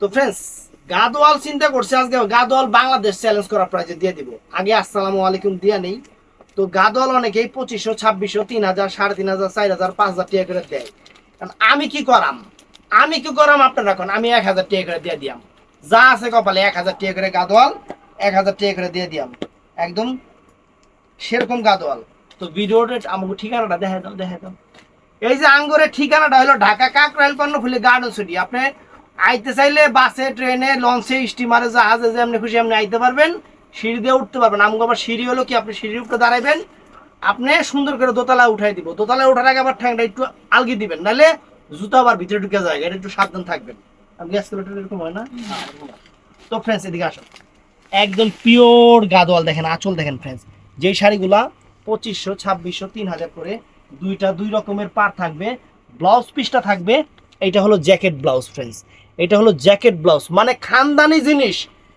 তো ফ্রেন্ডস গাদোয়াল চিন্তা করছে আজকে গাদোয়াল বাংলাদেশ চ্যালেঞ্জ করার প্রাইজে দিয়ে দিব। আগে আসসালামু আলাইকুম দিয়া নেই। তো গাদোয়াল অনেকেই পঁচিশশো, ছাব্বিশশো, তিন হাজার, সাড়ে তিন হাজার, চার হাজার, পাঁচ হাজার টাকা করে দেয়। কারণ আমি কি করাম? আমি কি করাম আপনারা এখন? আমি এক হাজার টাকা করে দিয়ে দিয়াম। যা আছে কপালে এক হাজার টাকা করে গাদোয়াল, এক হাজার টাকা করে দিয়ে দিয়াম। একদম সেরকম গাদোয়াল। তো ভিডিওটা আমাকে ঠিকানাটা দেখা দাও দেখা দাও। এই যে আঙ্গুরের ঠিকানাটা হলো ঢাকা কাকরাইল কর্ণফুলি গার্ডেন সিটি আপনি আইতে চাইলে বাসে, ট্রেনে, লঞ্চে, স্টিমারে, জাহাজে আপনি খুশি আপনি আইতে পারবেন। সিঁড়ি দিয়ে উঠতে পারবেন। আমাকে আবার সিঁড়ি হলো কি, আপনি সিঁড়ির উপরে দাঁড়াবেন আপনি সুন্দর করে দোতলা উঠাই দিব। দোতলা উঠার আগে আবার ঠ্যাংটা একটু আলগি দিবেন। নাহলে জুতো আবার ভিতরে ঢুকে যায়। এটা একটু সাবধান থাকবেন। গ্যাস করে এরকম হয় না? তো ফ্রেন্ডস এদিকে আসুন একদম পিওর গাদোয়াল দেখেন, আঁচল দেখেন ফ্রেন্ডস যেই শাড়িগুলা পঁচিশশো, ছাব্বিশশো, তিন হাজার করে দুইটা দুই রকমের পার থাকবে। ব্লাউজ পিসটা থাকবে। এটা হলো জ্যাকেট ব্লাউজ ফ্রেন্ডস এটা হলো জ্যাকেট ব্লাউজ। মানে খানদানি জিনিস।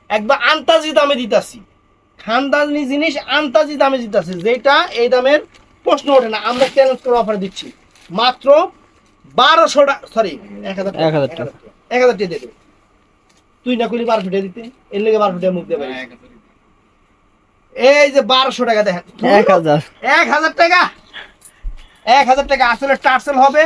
একবার আন্তাজি দামে দিতাছি। খানদানি জিনিস আন্তাজি দামে দিতাছি যেটা এই দামের প্রশ্ন ওঠে না। আমরা চ্যালেঞ্জ করে অফার দিচ্ছি। মাত্র বারোশো টাকা সরি এক হাজার এক হাজার টাকা। এক হাজার টাকা দিয়ে দেবে। তুই না করলি বারোশো টাকা দিতে। এর লেগে বারোশো টাকা মুখ দেবে এই যে বারোশো টাকা দেখেন। এক হাজার। এক হাজার টাকা। এক হাজার টাকা। আসলে টার্সেল হবে।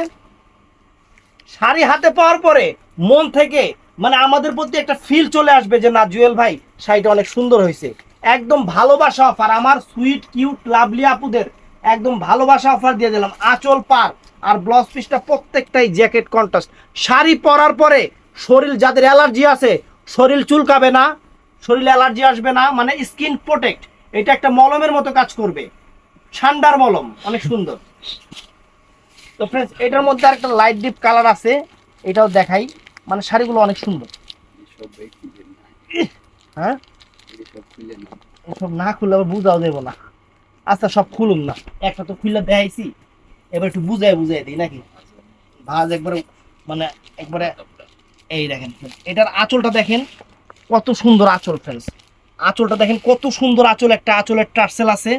শাড়ি হাতে পাওয়ার পরে মন থেকে মানে আমাদের প্রতি একটা ফিল চলে আসবে যে, না, জুয়েল ভাই, শাড়িটা অনেক সুন্দর হয়েছে। একদম ভালোবাসা অফার আমার সুইট কিউট লাভলি আপুদের একদম ভালোবাসা অফার দিয়ে দিলাম। আঁচল পার আর ব্লাউজ পিসটা প্রত্যেকটাই জ্যাকেট কন্ট্রাস্ট শাড়ি পরার পরে শরীর যাদের অ্যালার্জি আছে, শরীর চুলকাবে না, শরীরে অ্যালার্জি আসবে না মানে স্কিন প্রোটেক্ট এটা একটা মলমের মতো কাজ করবে। ঠান্ডার মলম, অনেক সুন্দর। তো ফ্রেন্ডস এটার মধ্যে আরেকটা লাইট ডিপ কালার আছে, এটাও দেখাই। মানে শাড়িগুলো অনেক সুন্দর। হ্যাঁ? সব না খুললে আবার বুঝাও দেবো না। আচ্ছা সব খুলুন না। একটা তো খুললে দেখাইছি, এবার একটু বুঝাই বুঝাই দিই নাকি? ভাজ একবারে মানে একবারে, এই দেখেন এটার আঁচলটা দেখেন, কত সুন্দর আঁচল ফ্রেন্ডস আঁচলটা দেখেন, কত সুন্দর আঁচল, একটা আঁচলের টার্সেল আছে।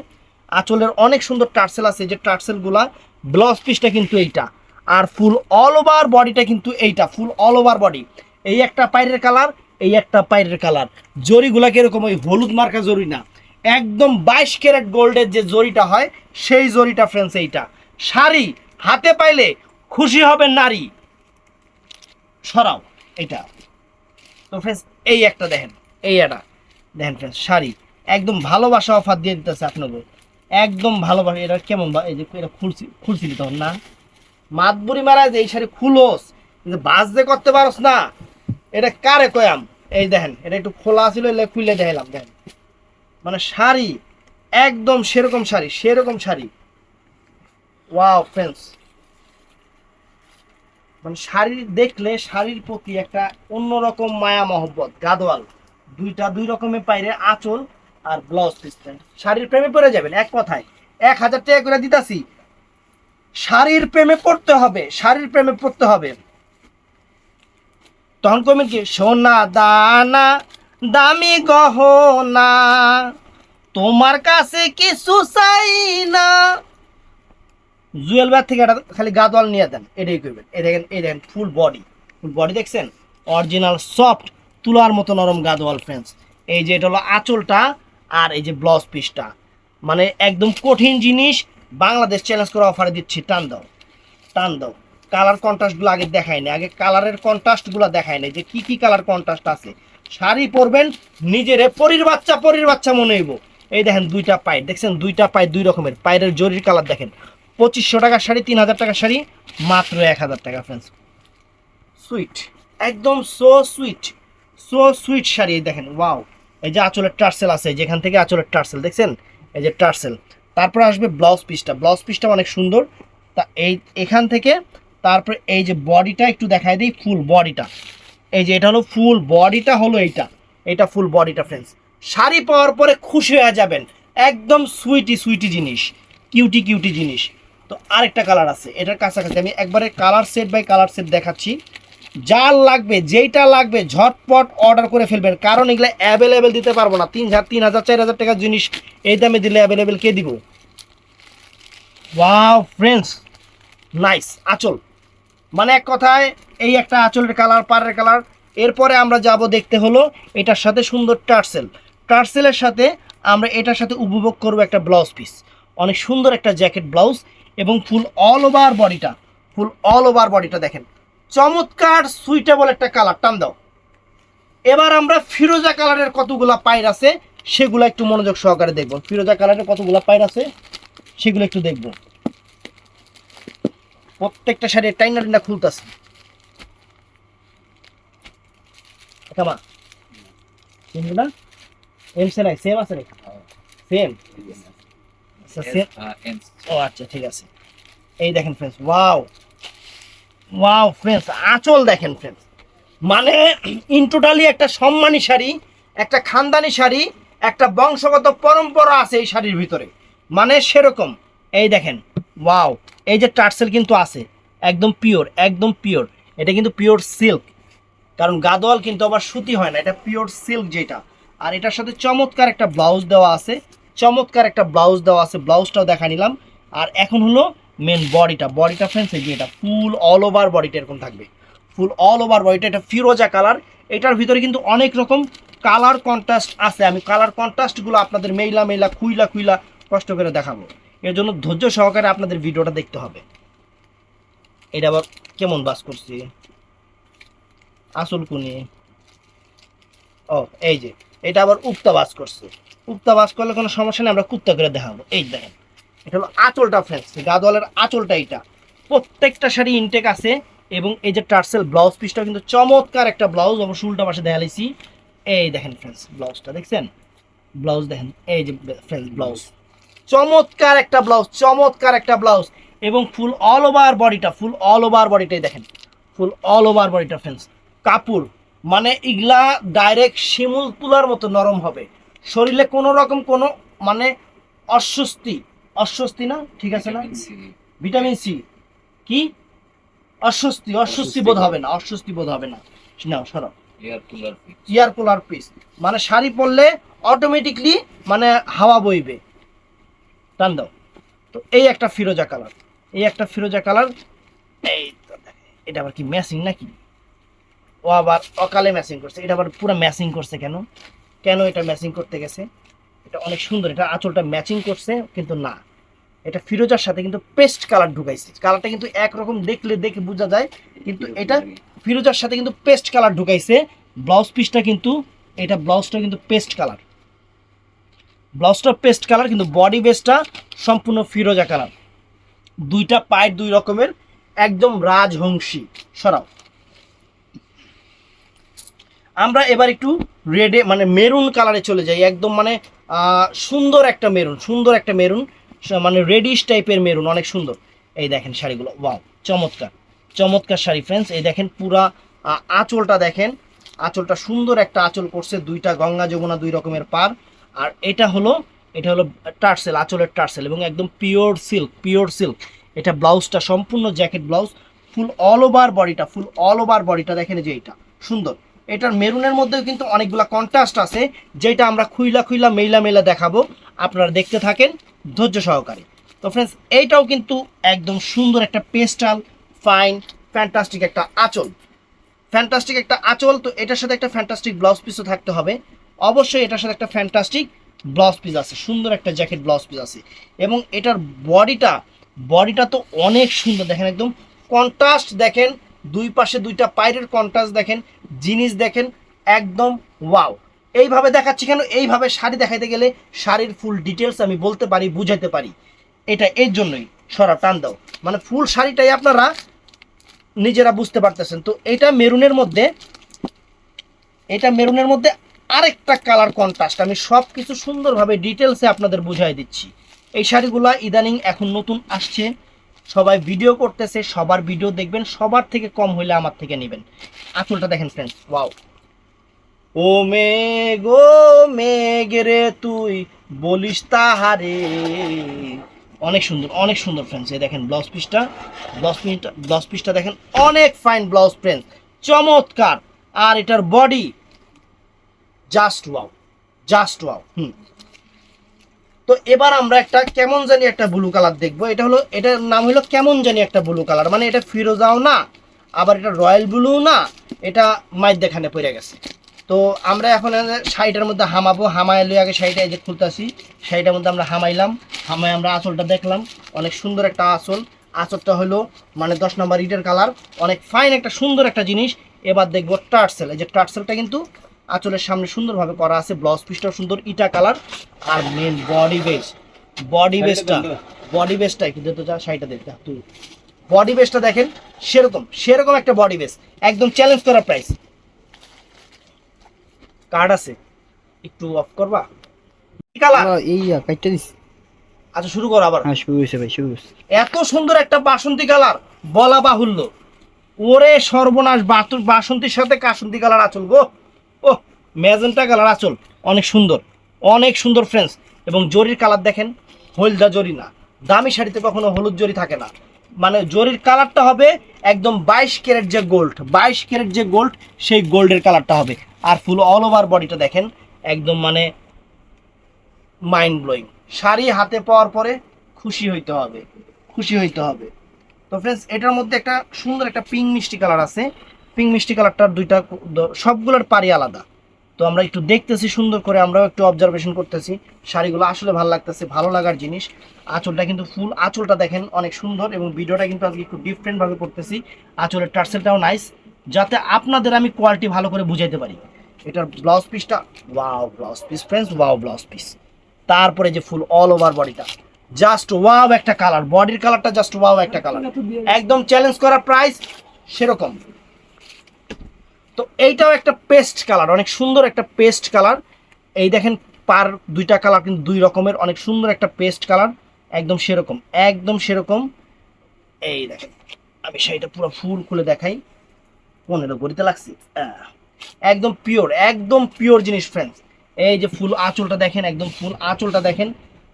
আঁচলের অনেক সুন্দর টার্সেল আছে, যে টার্সেলগুলা ব্লাউজ পিসটা কিন্তু এইটা। আর ফুল অল ওভার বডিটা কিন্তু এইটা ফুল অল ওভার বডি এই একটা পায়ের কালার এই একটা পায়ের কালার জরিগুলা কীরকম, ওই হলুদ মার্কা জরি না। একদম বাইশ ক্যারেট গোল্ডের যে জরিটা হয়, সেই জরিটা ফ্রেন্ডস এইটা। শাড়ি, হাতে পাইলে খুশি হবে নারী। সরাও এটা তো ফ্রেন্ডস এই একটা দেখেন, এই একটা। দেখেন ফ্রেন্ডস শাড়ি। একদম ভালোবাসা অফার দিয়ে দিতেছে আপনাদের। একদম ভালোবাসা এটা কেমন বা- এই যে এটা খুলছি, খুলছিলি তখন, না? মাতবুরি মারাজ এই শাড়ি খুলোস, কিন্তু বাস যে করতে পারস না। এটা কারে কয়াম? এই দেখেন, এটা একটু খোলা ছিল, এলে খুলে দেখালাম দেখেন। মানে শাড়ি, একদম সেরকম শাড়ি সেরকম শাড়ি। ওয়াও ফ্রেন্ডস মানে শাড়ি দেখলে শাড়ির প্রতি একটা অন্যরকম মায়া, মহব্বত, গাদোয়াল। দুইটা দুই রকমের পাইরে আঁচল আর ব্লাউজ পিসটা শাড়ির প্রেমে পড়ে যাবেন, এক কথায়। এক হাজার টাকা করে দিতাছি। শাড়ির প্রেমে পড়তে হবে, শাড়ির প্রেমে পড়তে হবে। তখন কমেন কি, সোনা দানা, দামি গহনা, তোমার কাছে কিছু চাই না। জুয়েল ব্যাগ থেকে একটা খালি গাদোয়াল নিয়ে দেন, এটাই করবেন এই দেখেন এই দেখেন ফুল বডি ফুল বডি দেখছেন? অরিজিনাল সফট তুলার মতো নরম গাদোয়াল ফ্রেন্ডস এই যে এটা হলো আঁচলটা আর এই যে ব্লাউজ পিসটা মানে একদম কঠিন জিনিস, বাংলাদেশ চ্যালেঞ্জ করে অফারে দিচ্ছি, টান দাও টান দাও। কালার কন্ট্রাস্টগুলো আগে দেখায় না আগে কালারের কন্ট্রাস্টগুলো দেখায় না যে কি কি কালার কন্ট্রাস্ট আছে। শাড়ি পরবেন, নিজেরে পরির বাচ্চা পরির বাচ্চা মনে হইব। এই দেখেন দুইটা পাই দেখছেন দুইটা পাই দুই রকমের, পায়ের জরির কালার দেখেন। পঁচিশশো টাকার শাড়ি, তিন হাজার টাকার শাড়ি, মাত্র এক হাজার টাকা ফ্রেন্ডস সুইট একদম so sweet so sweet sari দেখেন ওয়াও এই যে আঁচলের টার্সেল আছে, যেখান থেকে আঁচলের টার্সেল, দেখছেন? এই যে টার্সেল। তারপর আসবে ব্লাউজ পিসটা। ব্লাউজ পিসটা অনেক সুন্দর। তা এই, এখান থেকে তারপর এই যে বডিটা একটু দেখাই দিই, ফুল বডিটা। এই যে এটা হলো ফুল বডিটা হলো এইটা। এটা ফুল বডিটা ফ্রেন্ডস শাড়ি পাওয়ার পরে খুশি হয়ে যাবেন। একদম সুইটি সুইটি জিনিস। কিউটি কিউটি জিনিস। তো আরেকটা কালার আছে। এটার কাছাকাছি আমি একবারে colour set by colour set দেখাচ্ছি। যার লাগবে, যেইটা লাগবে, ঝটপট অর্ডার করে ফেলবেন। কারণ এগুলো অ্যাভেলেবেল দিতে পারব না। তিন হাজার তিন হাজার, চার হাজার টাকার জিনিস এই দামে দিলে অ্যাভেলেবেল কে দিব? ওয়াও ফ্রেন্ডস নাইস আচল। মানে এক কথায়, এই একটা আঁচলের কালার পাড়ের কালার এরপরে আমরা যাব দেখতে হলো এটার সাথে সুন্দর টার্সেল। টার্সেলের সাথে আমরা এটার সাথে উপভোগ করব একটা ব্লাউজ পিস অনেক সুন্দর একটা জ্যাকেট ব্লাউজ এবং ফুল অল ওভার বডিটা ফুল অল ওভার বডিটা দেখেন। চমৎকার সুইটেবল একটা কালার টান দাও এবার আমরা ফিরোজা কালারের কতগুলা পায়ের আছে সেগুলো একটু মনোযোগ সহকারে দেখব ফিরোজা কালারের কতগুলা পায়ের আছে সেগুলো একটু দেখব প্রত্যেকটা শাড়ি টাইনা টাইনা খুলতেছে কামা চিনবো না এম সে নাই সেম আছে নাকি আচ্ছা সেম ও আচ্ছা ঠিক আছে এই দেখেন ফ্রেন্ডস ওয়াও ওয়াও ফ্রেন্ডস আঁচল দেখেন ফ্রেন্ডস মানে ইন টোটালি একটা সম্মানী শাড়ি, একটা খানদানি শাড়ি, একটা বংশগত পরম্পরা আছে এই শাড়ির ভিতরে। মানে সেরকম। এই দেখেন ওয়াও এই যে টার্সেল কিন্তু আছে, একদম পিওর একদম পিওর এটা কিন্তু পিওর সিল্ক কারণ গাদোয়াল কিন্তু আবার সুতি হয় না, এটা পিওর সিল্ক যেটা। আর এটার সাথে চমৎকার একটা ব্লাউজ দেওয়া আছে, চমৎকার একটা ব্লাউজ দেওয়া আছে ব্লাউজটাও দেখা নিলাম। আর এখন হলো মেন বডিটা বডিটা ফ্রেন্ডস এই যে এটা ফুল অল ওভার বডিটা এরকম থাকবে। ফুল অল ওভার বডিটা এটা ফিরোজা কালার এটার ভিতরে কিন্তু অনেক রকম কালার কন্ট্রাস্ট আছে। আমি কালার কন্ট্রাস্টগুলো আপনাদের মেইলা মেইলা, খুইলা খুইলা কষ্ট করে দেখাবো। এর জন্য ধৈর্য সহকারে আপনাদের ভিডিওটা দেখতে হবে। এটা আবার কেমন বাস করছি? আসল কুনি ও, এই যে, এটা আবার উক্তা বাস করছে। উক্তা বাস করলে কোনো সমস্যা নেই, আমরা কুত্তা করে দেখাবো। এই দেখেন। এটা হলো আঁচলটা ফ্রেন্ডস গাদোয়ালের আঁচলটা এইটা। প্রত্যেকটা শাড়ি ইনটেক আছে এবং এই যে টার্সেল ব্লাউজ পিসটা কিন্তু চমৎকার একটা ব্লাউজ অবশ্য উল্টা পাশে দেখালেছি এই দেখেন ফ্রেন্ডস ব্লাউজটা দেখছেন? ব্লাউজ দেখেন, এই যে ফ্রেন্ডস ব্লাউজ চমৎকার একটা ব্লাউজ চমৎকার একটা ব্লাউজ এবং ফুল অল ওভার বডিটা ফুল অল ওভার বডিটাই দেখেন। ফুল অল ওভার বডিটা ফ্রেন্ডস কাপড় মানে ইগলা ডাইরেক্ট শিমুল তুলার মতো নরম হবে। শরীরে কোনো রকম কোনো মানে অস্বস্তি অস্বস্তি না? ঠিক আছে না? ভিটামিন সি কি? অস্বস্তি অস্বস্তি বোধ হবে না অস্বস্তি বোধ হবে না। নাও সরাও ইয়ার কুলার পিস মানে শাড়ি পরলে অটোমেটিকলি মানে হাওয়া বইবে। টান দাও। তো এই একটা ফিরোজা কালার এই একটা ফিরোজা কালার এই এটা আবার কি ম্যাচিং নাকি? ও আবার অকালে ম্যাচিং করছে। এটা আবার পুরো ম্যাচিং করছে কেন? কেন এটা ম্যাচিং করতে গেছে? এটা অনেক সুন্দর এটা আঁচলটা ম্যাচিং করছে কিন্তু না। এটা ফিরোজার সাথে কিন্তু পেস্ট কালার ঢুকাইছে। কালারটা কিন্তু একরকম দেখলে দেখে বোঝা যায়, কিন্তু এটা ফিরোজার সাথে কিন্তু পেস্ট কালার ঢুকাইছে। ব্লাউজ পিসটা কিন্তু, এটা ব্লাউজটা কিন্তু পেস্ট কালার ব্লাউজটা পেস্ট কালার কিন্তু বডি বেসটা সম্পূর্ণ ফিরোজা কালার দুইটা পায়ের দুই রকমের, একদম রাজহংসী। সরাও। আমরা এবার একটু রেডে মানে মেরুন কালারে চলে যাই। একদম মানে সুন্দর একটা মেরুন সুন্দর একটা মেরুন মানে রেডিশ টাইপের মেরুন অনেক সুন্দর। এই দেখেন শাড়িগুলো ওয়াও চমৎকার। চমৎকার শাড়ি ফ্রেন্ডস এই দেখেন পুরা আঁচলটা দেখেন। আঁচলটা সুন্দর একটা আঁচল করছে, দুইটা গঙ্গা যমুনা দুই রকমের পার আর এটা হলো এটা হলো টার্সেল, আঁচলের টার্সেল এবং একদম পিওর সিল্ক পিওর সিল্ক এটা ব্লাউজটা সম্পূর্ণ jacket blouse full all over বডিটা ফুল অল ওভার বডিটা দেখেন যে এটা সুন্দর। এটার মেরুনের মধ্যেও কিন্তু অনেকগুলা কন্ট্রাস্ট আছে, যেটা আমরা খুইলা খুইলা মেইলা মেইলা দেখাবো। আপনারা দেখতে থাকেন ধৈর্য সহকারে। তো ফ্রেন্ডস এইটাও কিন্তু একদম সুন্দর একটা পেস্টাল ফাইন ফ্যান্টাস্টিক একটা আঁচল। ফ্যান্টাস্টিক একটা আঁচল, তো এটার সাথে একটা ফ্যান্টাস্টিক ব্লাউজ পিসও থাকতে হবে। অবশ্যই এটার সাথে একটা ফ্যান্টাস্টিক ব্লাউজ পিস আছে, সুন্দর একটা জ্যাকেট ব্লাউজ পিস আছে। এবং এটার বডিটা বডিটা তো অনেক সুন্দর, দেখেন একদম কন্ট্রাস্ট দেখেন, দুই পাশে দুইটা পায়ের কন্ট্রাস্ট দেখেন, জিনিস দেখেন, একদম ওয়াও এইভাবে দেখাচ্ছি কেন? এইভাবে শাড়ি দেখাইতে গেলে শাড়ির ফুল ডিটেলস আমি বলতে পারি, বুঝাইতে পারি। এটা এর জন্যই। সরা, টান দাও। মানে ফুল শাড়িটাই আপনারা নিজেরা বুঝতে পারতেছেন। তো এটা মেরুনের মধ্যে, এটা মেরুনের মধ্যে আরেকটা কালার কন্ট্রাস্ট আমি সব কিছু সুন্দরভাবে ডিটেলসে আপনাদের বুঝাই দিচ্ছি। এই শাড়িগুলা ইদানিং এখন নতুন আসছে। সবাই ভিডিও করতেছে, সবার ভিডিও দেখবেন, সবার থেকে কম হইলে আমার থেকে নেবেন। আঁচলটা দেখেন ফ্রেন্ডস ওয়াও ও মেঘ ও মেঘ রে তুই বলিস তাহারে। অনেক সুন্দর অনেক সুন্দর ফ্রেন্ডস এই দেখেন ব্লাউজ পিসটা ব্লাউজ পিসটা ব্লাউজ পিসটা দেখেন, অনেক ফাইন ব্লাউজ ফ্রেন্ডস চমৎকার। আর এটার body just wow just wow হুম। তো এবার আমরা একটা কেমন জানি একটা ব্লু কালার দেখব, এটা হলো, এটার নাম হলো কেমন জানি একটা ব্লু কালার মানে এটা ফিরোজাও না, আবার এটা রয়্যাল ব্লু না, এটা মাইর দেখানে পড়ে গেছে। তো আমরা এখন শাড়িটার মধ্যে হামাবো হামায় লই আগে শাড়িটা এই যে খুলতাছি শাড়িটার মধ্যে আমরা হামাইলাম হামায় আমরা আঁচলটা দেখলাম অনেক সুন্দর একটা আঁচল। আঁচলটা হলো মানে দশ নম্বর ইটের কালার অনেক ফাইন একটা সুন্দর একটা জিনিস। এবার দেখব টার্সেল এই যে টার্সেলটা কিন্তু আঁচলের সামনে সুন্দরভাবে করা আছে ব্লাউজ পিসটাও সুন্দর ইটা কালার আর মেন বডি বেস বডি বেসটা বডি বেসটা কিন্তু তো যা শাড়িটা দেখতে তুই বডি বেসটা দেখেন সেরকম সেরকম একটা বডি বেস একদম চ্যালেঞ্জ করা প্রাইস কার্ড আছে একটু অফ করবা? এই কাইটটা দিস আচ্ছা শুরু করো আবার। হ্যাঁ শুরু হয়েছে ভাই শুরু হয়েছে এত সুন্দর একটা বাসন্তী কালার বলা বাহুল্য। ওরে সর্বনাশ বাসন্তীর সাথে কাসন্তী কালার আচল গো। ও ম্যাজেন্টা কালার আচল অনেক সুন্দর অনেক সুন্দর ফ্রেন্ডস এবং জরির কালার দেখেন হলদা জরি না। দামি শাড়িতে কখনো হলুদ জরি থাকে না। মানে জরির কালারটা হবে একদম বাইশ ক্যারেট যে গোল্ড বাইশ ক্যারেট যে গোল্ড সেই গোল্ডের কালারটা হবে। আর ফুল অল ওভার বডিটা দেখেন, একদম মানে মাইন্ড ব্লোয়িং শাড়ি হাতে পাওয়ার পরে খুশি হইতে হবে, খুশি হইতে হবে। তো ফ্রেন্ডস এটার মধ্যে একটা সুন্দর একটা পিঙ্ক মিষ্টি কালার আছে। পিঙ্ক মিষ্টি কালারটার দুইটা সবগুলোর পারি আলাদা। তো আমরা একটু দেখতেছি, সুন্দর করে আমরাও একটু অবজারভেশন করতেছি। শাড়িগুলো আসলে ভালো লাগতেছে, ভালো লাগার জিনিস। আঁচলটা কিন্তু ফুল, আঁচলটা দেখেন অনেক সুন্দর এবং ভিডিওটা কিন্তু আজকে একটু ডিফারেন্ট ভাবে করতেছি। আঁচলের টার্সেলটাও নাইস যাতে আপনাদের আমি কোয়ালিটি ভালো করে বুঝাইতে পারি। এটার ব্লাউজ পিসটা wow blouse piece friends wow blouse piece তারপরে যে ফুল অল ওভার বডিটা জাস্ট ওয়াও একটা কালার বডির কালারটা জাস্ট ওয়াও একটা কালার একদম চ্যালেঞ্জ করা প্রাইস সেরকম। তো এইটাও একটা পেস্ট কালার অনেক সুন্দর একটা পেস্ট কালার এই দেখেন পার দুইটা কালার কিন্তু দুই রকমের অনেক সুন্দর একটা পেস্ট কালার একদম সেরকম একদম সেরকম। এই দেখেন আমি সেইটা পুরো ফুল খুলে দেখাই। পনেরো গড়িতে লাগছি। একদম পিওর একদম পিওর জিনিস ফ্রেন্ডস এই যে ফুল আঁচলটা দেখেন, একদম ফুল আঁচলটা দেখেন।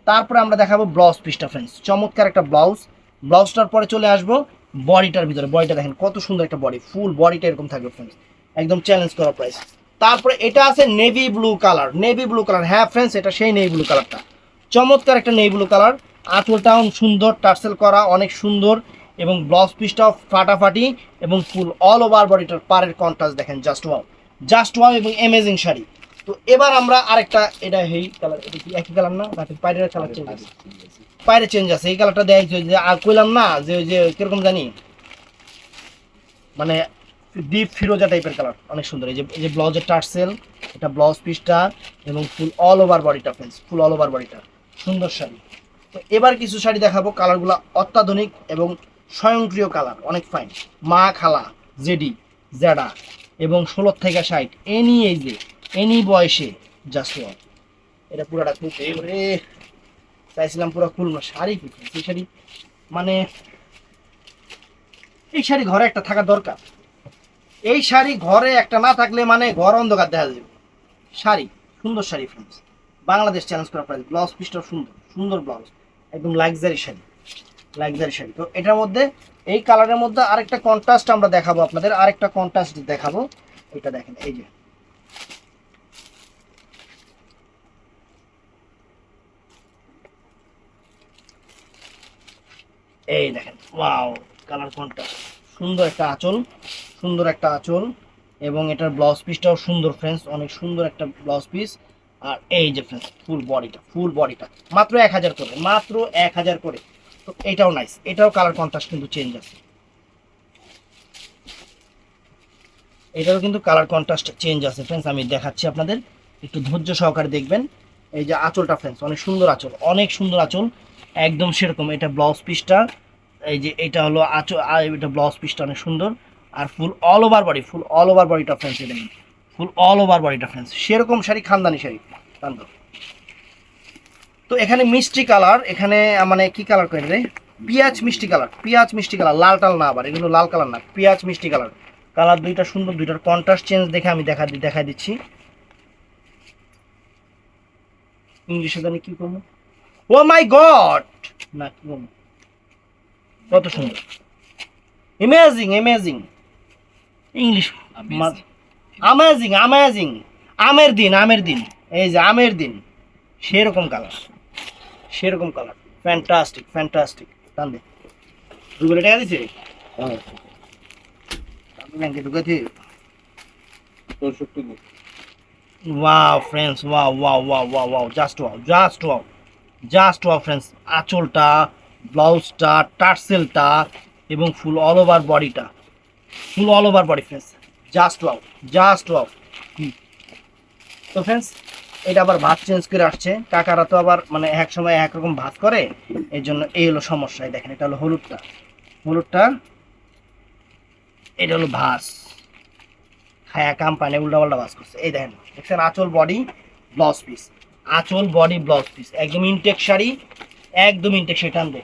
তারপরে আমরা দেখাবো ব্লাউজ পিসটা ফ্রেন্ডস চমৎকার একটা ব্লাউজ ব্লাউজটার পরে চলে আসব বডিটার ভিতরে। বডিটা দেখেন, কত সুন্দর একটা বডি ফুল বডিটা এরকম থাকবে ফ্রেন্ডস একদম চ্যালেঞ্জ করা প্রাইস তারপরে এটা আছে navy blue colour navy blue colour হ্যাঁ ফ্রেন্ডস এটা সেই নেভি ব্লু কালারটা চমৎকার একটা নেভি ব্লু কালার আঁচলটাও সুন্দর, টার্সেল করা, অনেক সুন্দর। এবং ব্লাউজ পিসটাও ফাটাফাটি এবং ফুল অল ওভার বডিটার পারের কন্ট্রাস্ট দেখেন জাস্ট ওয়াও জাস্ট ওয়াও এবং অ্যামেজিং শাড়ি। তো এবার আমরা আরেকটা, এটা হেই কালার এটা কি একই কালার না? নাকি পায়রের কালার চেঞ্জ আছে। পায়রে চেঞ্জ আছে, এই কালারটা দেয় যে আর কইলাম না, যে ওই যে, কীরকম জানি? মানে ডিপ ফিরোজা টাইপের কালার অনেক সুন্দর। এই যে এই যে ব্লাউজের টার্সেল এটা ব্লাউজ পিসটা এবং ফুল অল ওভার বডিটা ফ্রেন্ডস ফুল অল ওভার বডিটা সুন্দর শাড়ি। তো এবার কিছু শাড়ি দেখাবো কালারগুলো অত্যাধুনিক এবং স্বয়ংক্রিয় কালার, অনেক ফাইন মা খালা, জেডি, জেডা এবং ষোলো থেকে ষাট এনি এজে এনি বয়সে জাস্ট ওয়ান এটা পুরাটা খুব রে চাইছিলাম পুরো খুল না, শাড়ি কি এই শাড়ি? মানে এই শাড়ি ঘরে একটা থাকা দরকার। এই শাড়ি ঘরে একটা না থাকলে মানে ঘর অন্ধকার দেখা যাবে। শাড়ি, সুন্দর শাড়ি ফ্রেন্ডস বাংলাদেশ চ্যালেঞ্জ করা প্রাইস ব্লাউজ পিসটাও সুন্দর সুন্দর ব্লাউজ একদম লাক্সারি শাড়ি। লাক্সারি শাড়ি। তো এটার মধ্যে, এই কালারের মধ্যে আরেকটা কন্ট্রাস্ট আমরা দেখাবো আপনাদের, আরেকটা কন্ট্রাস্ট দেখাবো। এটা দেখেন, এই যে। এই দেখেন ওয়াও কালার কন্ট্রাস্ট সুন্দর একটা আঁচল, সুন্দর একটা আঁচল, এবং এটার ব্লাউজ পিসটাও সুন্দর ফ্রেন্ডস অনেক সুন্দর একটা ব্লাউজ পিস আর এই যে ফ্রেন্ডস ফুল বডিটা ফুল বডিটা মাত্র এক হাজার করে, মাত্র এক হাজার করে। এটাও নাইস এটাও কালার কন্ট্রাস্ট কিন্তু চেঞ্জ আছে। এটারও কিন্তু কালার কন্ট্রাস্ট চেঞ্জ আছে। ফ্রেন্ডস আমি দেখাচ্ছি আপনাদের, একটু ধৈর্য সহকারে দেখবেন। এই যে আঁচলটা ফ্রেন্ডস অনেক সুন্দর আঁচল, অনেক সুন্দর আঁচল, একদম সেরকম। এটা ব্লাউজ পিসটা এই যে এটা হলো আঁচল এটা ব্লাউজ পিসটা অনেক সুন্দর। আর full all over body full all over বডিটা ফ্রেন্ডস এটা ফুল অল ওভার বডিটা ফ্রেন্ডস সেরকম শাড়ি, খানদানি শাড়ি খানদান তো এখানে মিষ্টি কালার এখানে মানে কি কালার করে রে পেঁয়াজ মিষ্টি কালার পেঁয়াজ মিষ্টি কালার লাল টাল না আবার এগুলো লাল কালার না পেঁয়াজ মিষ্টি কালার। কালার দুইটা সুন্দর দুইটার কন্ট্রাস্ট চেঞ্জ দেখে আমি দেখা দি- দেখাই দিচ্ছি। ইংলিশে জানি কি করব? Oh my god! না কি করব কত সুন্দর। Amazing amazing English amazing amazing আমের দিন আমের দিন। এই যে আমের দিন সেরকম কালার সেরকম কালার ফ্যান্টাস্টিক ফ্যান্টাস্টিক দে দুগুলো টাকা দিছে ব্যাংকে ঢুকেছি? Wow friends wow wow wow wow wow just wow just wow just wow friends আঁচলটা ব্লাউজটা টার্সেলটা এবং ফুল অল ওভার বডিটা full all over body friends just wow just wow তো ফ্রেন্ডস এটা আবার ভাত চেঞ্জ করে আসছে। কাকারা তো আবার মানে এক সময় একরকম ভাত করে, এর জন্য এই হলো সমস্যা। দেখেন, এটা হলো হলুদটা। হলুদটা, এটা হলো ভাস খায়া কাম্পানি উল্টা পাল্টা ভাস করছে। এই দেখেন, দেখছেন আঁচল বডি ব্লাউজ পিস আঁচল বডি ব্লাউজ পিস একদম ইনটেক শাড়ি, একদম ইনটেক শাড়ি টানবো।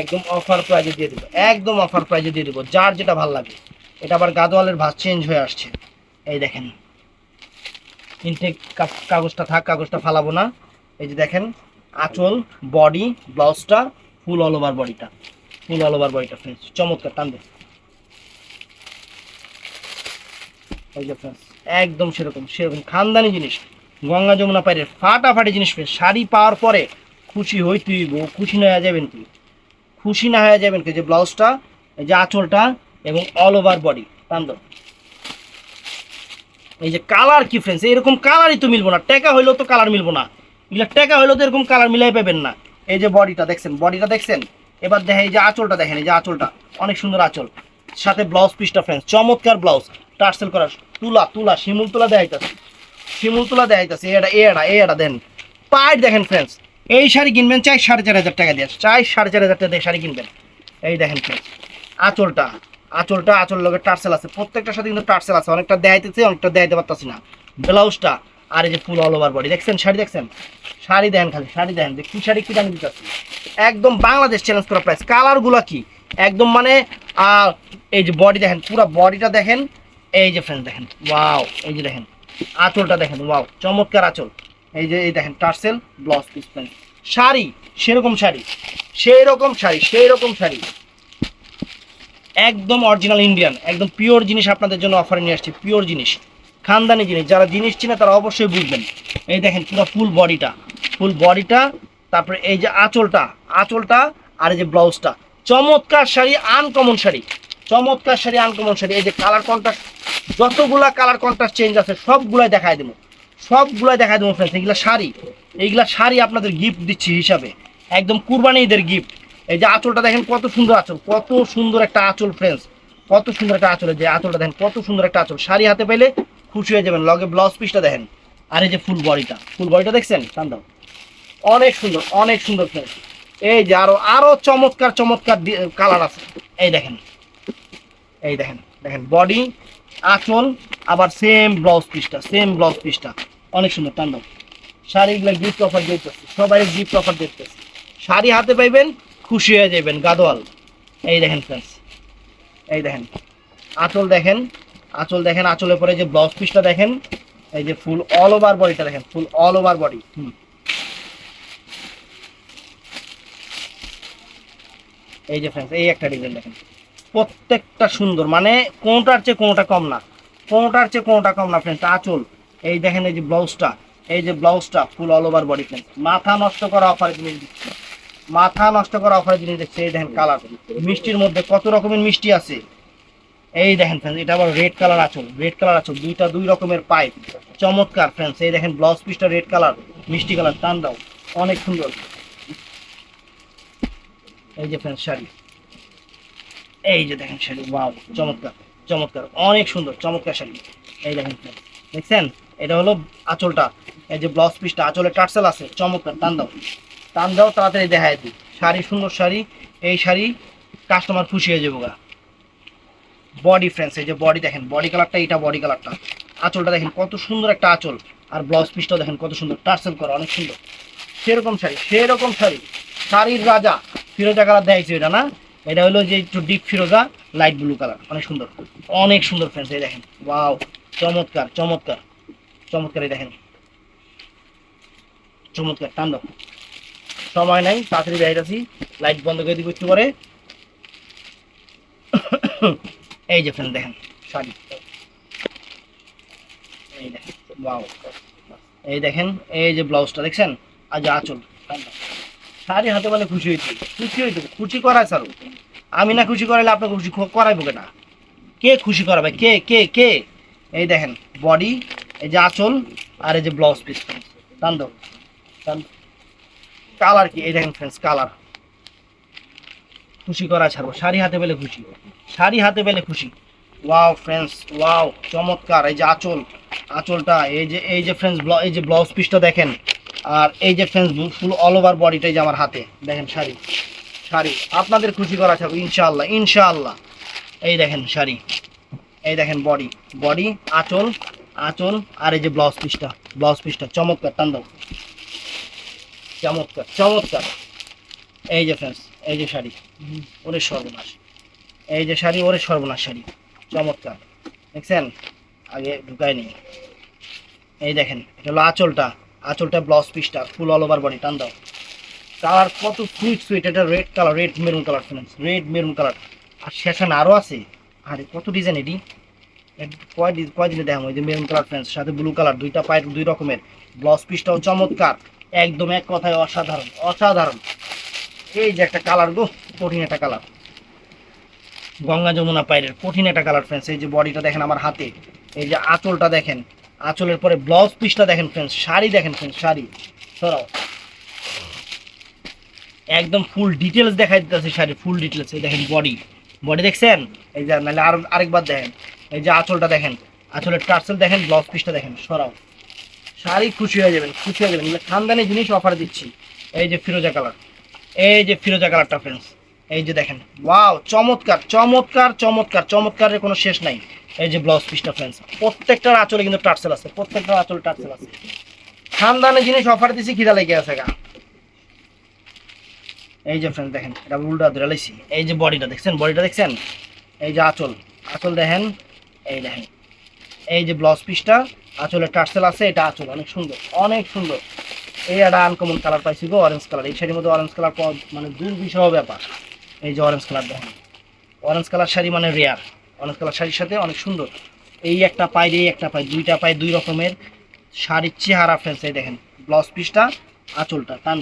একদম অফার প্রাইজে দিয়ে দেবো। একদম অফার প্রাইজে দিয়ে দেবো, যার যেটা ভালো লাগে। এটা আবার গাদোয়ালের ভাত চেঞ্জ হয়ে আসছে। এই দেখেন। ইনটেক কাগজটা থাক, কাগজটা ফালাবো না। এই যে দেখেন, আঁচল বডি ব্লাউজটা ফুল অল ওভার বডিটা ফুল অল ওভার বডিটা ফ্রেন্ডস চমৎকার, টানবে। এই একদম সেরকম সেরকম খানদানি জিনিস। গঙ্গা যমুনা পাইরের ফাটাফাটি জিনিস, friends। শাড়ি পাওয়ার পরে খুশি হই তুই খুশি না হয়ে যাবেন তুই খুশি না হয়ে যাবেন যে ব্লাউজটা এই যে আঁচলটা, এবং অল ওভার বডি টান। এই যে কালার কি ফ্রেন্ডস এরকম কালারই তো মিলবো না। টেকা হইলেও তো কালার মিলবো না। এগুলো টেকা হইলেও তো এরকম কালার মিলাই পাবেন না। এই যে বডিটা দেখছেন বডিটা দেখছেন? এবার দেখেন এই যে আঁচলটা দেখেন, এই যে আঁচলটা। অনেক সুন্দর আঁচল। সাথে ব্লাউজ পিসটা ফ্রেন্ডস চমৎকার ব্লাউজ টার্সেল করা তুলা তুলা, শিমুল তুলা দেখাইতেছে শিমুল তুলা দেখাইতেছে এটা এটা এটা দেন। পাইট দেখেন ফ্রেন্ডস এই শাড়ি কিনবেন, চাই সাড়ে চার হাজার টাকা দিয়ে। চাই সাড়ে চার হাজার টাকা দিয়ে শাড়ি কিনবেন। এই দেখেন ফ্রেন্ডস আঁচলটা। আঁচলটা, আঁচল লগে টার্সেল আছে। প্রত্যেকটার সাথে কিন্তু টার্সেল আছে। অনেকটা দেখাইতেছে অনেকটা দেখাইতে পারতাছি না। ব্লাউজটা, আর এই যে ফুল অল ওভার বডি দেখছেন? শাড়ি দেখছেন? শাড়ি দেন খালি, শাড়ি দেন। যে কি শাড়ি, কি দামি দিতেছি একদম বাংলাদেশ চ্যালেঞ্জ করা প্রাইস কালারগুলো কি? একদম মানে এই যে বডি দেখেন, পুরো বডিটা দেখেন। এই যে ফ্রেন্ড দেখেন ওয়াও এই যে দেখেন। আঁচলটা দেখেন ওয়াও চমৎকার আঁচল। এই যে, এই দেখেন, tassel blouse piece pant sari, সেরকম শাড়ি। সেই রকম শাড়ি সেই রকম শাড়ি। একদম অরিজিনাল ইন্ডিয়ান একদম পিওর জিনিস আপনাদের জন্য অফারে নিয়ে আসছি পিওর জিনিস। খানদানি জিনিস, যারা জিনিস চিনে তারা অবশ্যই বুঝবেন। এই দেখেন পুরো ফুল বডিটা ফুল বডিটা তারপরে এই যে আঁচলটা আঁচলটা আর এই যে ব্লাউজটা চমৎকার শাড়ি আনকমন শাড়ি। চমৎকার শাড়ি আনকমন শাড়ি। এই যে কালার কন্ট্রাস্ট যতগুলা কালার কন্ট্রাস্ট চেঞ্জ আছে, সবগুলাই দেখায় দেবো। সবগুলাই দেখায় দেবো ফ্রেন্ডস এগুলা শাড়ি। এইগুলা শাড়ি আপনাদের গিফট দিচ্ছি হিসাবে। একদম কুরবানি ঈদের গিফট এই যে আঁচলটা দেখেন কত সুন্দর আঁচল, কত সুন্দর একটা আঁচল ফ্রেন্ডস কত সুন্দর একটা আঁচল যে আঁচলটা দেখেন, কত সুন্দর একটা আঁচল। শাড়ি হাতে পেলে খুশি হয়ে যাবেন। লগে ব্লাউজ পিসটা দেখেন। আর এই যে ফুল বডিটা ফুল বডিটা দেখছেন? দাও। অনেক সুন্দর অনেক সুন্দর ফ্রেন্ডস এই যে আরও আরও চমৎকার চমৎকার কালার আছে। এই দেখেন। এই দেখেন দেখেন। বডি আঁচল, আবার সেম ব্লাউজ পিসটা সেম ব্লাউজ পিসটা অনেক সুন্দর, টান শাড়িগুলো গিফট অফার দিতেছে, সবাই গিফট অফার দিতেছে। শাড়ি হাতে পাইবেন খুশি হয়ে যাবেন, গাদোয়াল। এই দেখেন ফ্রেন্ডস এই দেখেন। আঁচল দেখেন আঁচল দেখেন, আঁচলের পরে যে ব্লাউজ পিসটা দেখেন, এই যে ফুল অল ওভার বডিটা দেখেন ফুল অল ওভার বডি এই যে ফ্রেন্ডস এই একটা ডিজাইন দেখেন। প্রত্যেকটা সুন্দর মানে কোনোটার চেয়ে কোনোটা কম না, কোনোটার চেয়ে কোনোটা কম না ফ্রেন্ডস আঁচল। এই দেখেন এই যে ব্লাউজটা এই যে ব্লাউজটা full all over body friends মাথা নষ্ট করা অফারে জিনিস দিচ্ছে মাথা নষ্ট করা অফারে জিনিস দেখছে এই দেখেন কালার মিষ্টির মধ্যে কত রকমের মিষ্টি আছে। এই দেখেন ফ্রেন্ডস এটা আবার রেড কালার আঁচল রেড কালার আঁচল দুইটা দুই রকমের পাইপ চমৎকার ফ্রেন্ডস এই দেখেন ব্লাউজ পিসটা রেড কালার মিষ্টি কালার টান দাও অনেক সুন্দর। এই যে ফ্রেন্ডস শাড়ি। এই যে দেখেন শাড়ি ওয়াও চমৎকার চমৎকার অনেক সুন্দর চমৎকার শাড়ি। এই দেখেন friends, দেখছেন? এটা হলো আঁচলটা। এই যে ব্লাউজ পিসটা আঁচলে টার্সেল আছে চমৎকার টান দাও। দাও, তাড়াতাড়ি দেখায় দিই। শাড়ি, সুন্দর শাড়ি, এই শাড়ি কাস্টমার খুশি হয়ে যাব গা। বডি ফ্রেন্ডস এই যে বডি দেখেন বডি কালারটা এটা বডি কালারটা আঁচলটা দেখেন, কত সুন্দর একটা আঁচল। আর ব্লাউজ পিসটাও দেখেন, কত সুন্দর। টার্সেল করা, অনেক সুন্দর। সেরকম শাড়ি সেরকম শাড়ি। শাড়ির রাজা, ফিরোজা কালার দেখাইছে এটা, না? এটা হলো যে একটু ডিপ ফিরোজা লাইট ব্লু কালার অনেক সুন্দর। অনেক সুন্দর ফ্রেন্ডস এই দেখেন। ওয়াও চমৎকার চমৎকার। চমৎকার, এই দেখেন। চমৎকার, টান সময় নাই, তাড়াতাড়ি বেড়াইতেছি লাইট বন্ধ করে দিব একটু পরে। এই যে ফ্রেন্ড দেখেন, শাড়ি। এই দেখেন এই দেখেন, এই যে ব্লাউজটা দেখছেন? আজ আঁচল টান শাড়ি হাতে বলে খুশি হইতে খুশি হইতে খুশি করায় স্যার আমি না খুশি করাইলে আপনাকে খুশি করাইবো কেনা? কে খুশি করাবে? কে কে কে? এই দেখেন বডি এই যে আঁচল আর এই যে ব্লাউজ পিস টান দাও, টান কালার কি? এই দেখেন ফ্রেন্ডস কালার। খুশি করা ছাড়বো। শাড়ি হাতে পেলে খুশি। শাড়ি হাতে পেলে খুশি। ওয়াও ফ্রেন্ডস ওয়াও চমৎকার। এই যে আঁচল, আঁচলটা, এই যে এই যে ফ্রেন্ডস এই যে ব্লাউজ পিসটা দেখেন, আর এই যে ফ্রেন্ডস ফুল অল ওভার বডিটাই যে আমার হাতে। দেখেন শাড়ি শাড়ি। আপনাদের খুশি করা ছাড়বো, ইনশাআল্লাহ ইনশাআল্লাহ। এই দেখেন শাড়ি, এই দেখেন বডি বডি আঁচল আঁচল, আর এই যে ব্লাউজ পিসটা ব্লাউজ পিসটা চমৎকার, টান দাও। চমৎকার চমৎকার। এই যে ফ্রেন্ডস এই যে শাড়ি, ওরে সর্বনাশ। এই যে শাড়ি, ওরে সর্বনাশ শাড়ি, চমৎকার। দেখছেন? আগে ঢুকায় নি। এই দেখেন, এটা হলো আঁচলটা আঁচলটা ব্লাউজ পিসটা ফুল অল ওভার বডি টান দাও। কালার কত সুইট সুইট এটা red colour red maroon colour friends red maroon colour আর সেখানে আরও আছে। আরে, কত ডিজাইন এটি? কয় কয় দিনে দেখাম ওই যে মেরুন কালার ফ্রেন্ডস সাথে ব্লু কালার দুইটা পায়ের, দুই রকমের। ব্লাউজ পিসটাও চমৎকার। একদম এক কথায় অসাধারণ অসাধারণ। এই যে একটা কালার গো, কঠিন একটা কালার গঙ্গা যমুনা পায়ের কঠিন একটা কালার ফ্রেন্ডস এই যে বডিটা দেখেন আমার হাতে, এই যে আঁচলটা দেখেন, আঁচলের পরে ব্লাউজ পিসটা দেখেন ফ্রেন্ডস শাড়ি দেখেন ফ্রেন্ডস শাড়ি। সরাও। একদম ফুল ডিটেলস দেখাই দিতেছে শাড়ি ফুল ডিটেলস এই দেখেন বডি বডি দেখছেন? এই যে, নাহলে আর আরেকবার দেখেন। এই যে আঁচলটা দেখেন, আঁচলের টার্সেল দেখেন ব্লাউজ পিসটা দেখেন, সরাও। শাড়ি খুশি হয়ে যাবেন, খুশি হয়ে যাবেন। খানদানি জিনিস অফার দিচ্ছি। এই যে ফিরোজা কালার এই যে ফিরোজা কালারটা ফ্রেন্ডস এই যে দেখেন। ওয়াও চমৎকার চমৎকার চমৎকার, চমৎকারের কোনো শেষ নাই। এই যে ব্লাউজ পিসটা ফ্রেন্ডস প্রত্যেকটার আঁচলে কিন্তু টার্সেল আছে, প্রত্যেকটার আঁচলে টার্সেল আছে। খানদানি জিনিস অফার দিচ্ছি খিদা লেগে আছে গা। এই যে ফ্রেন্ড দেখেন, এটা উল্টা ধরে লাইছি। এই যে বডিটা দেখছেন? বডিটা দেখছেন? এই যে আঁচল। আঁচল দেখেন। এই দেখেন। এই যে ব্লাউজ পিসটা আঁচলের টার্সেল আছে, এটা আঁচল, অনেক সুন্দর অনেক সুন্দর। এই একটা আনকমন কালার পাইছি গো অরেঞ্জ কালার এই শাড়ির মধ্যে অরেঞ্জ কালার মানে দুর্বিষহ ব্যাপার। এই যে অরেঞ্জ কালার দেখেন অরেঞ্জ কালার শাড়ি মানে রেয়ার অরেঞ্জ কালার শাড়ির সাথে অনেক সুন্দর। এই একটা পাই, এই একটা পাই, দুইটা পাই, দুই রকমের শাড়ির চেহারা ফেলছে এই দেখেন ব্লাউজ পিসটা আঁচলটা টান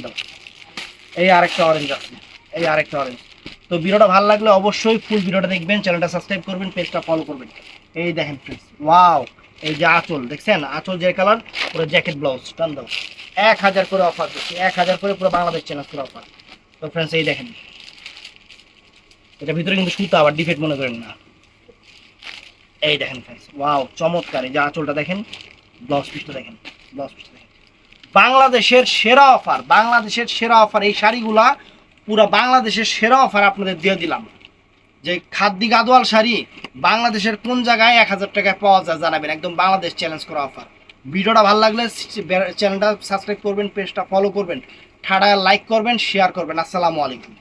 এই আরেকটা অরেঞ্জ আছে, এই আরেকটা অরেঞ্জ তো ভিডিওটা ভালো লাগলে অবশ্যই ফুল ভিডিওটা দেখবেন চ্যানেলটা সাবস্ক্রাইব করবেন পেজটা ফলো করবেন। এই দেখেন ফ্রেন্ডস ওয়াও এই যে আঁচল, দেখছেন? আঁচল যে কালার পুরো জ্যাকেট ব্লাউজ টান দাও। এক হাজার করে অফার দিচ্ছি, এক হাজার করে পুরো বাংলাদেশ চ্যানেল করে অফার তো ফ্রেন্ডস এই দেখেন। এটা ভিতরে কিন্তু সুতা, আবার ডিফেক্ট মনে করেন না। এই দেখেন ফ্রেন্ডস ওয়াও চমৎকার। এই যে আঁচলটা দেখেন ব্লাউজ পিসটা দেখেন ব্লাউজ পিসটা দেখেন। বাংলাদেশের সেরা অফার বাংলাদেশের সেরা অফার এই শাড়িগুলা পুরো বাংলাদেশের সেরা অফার আপনাদের দিয়ে দিলাম। যে খাদ্দি গাদোয়াল শাড়ি বাংলাদেশের কোন জায়গায় এক হাজার টাকায় পাওয়া যায় জানাবেন। একদম বাংলাদেশ চ্যালেঞ্জ করা অফার ভিডিওটা ভালো লাগলে চ্যানেলটা সাবস্ক্রাইব করবেন পেজটা ফলো করবেন। ঠাডা লাইক করবেন শেয়ার করবেন। আসসালামু আলাইকুম।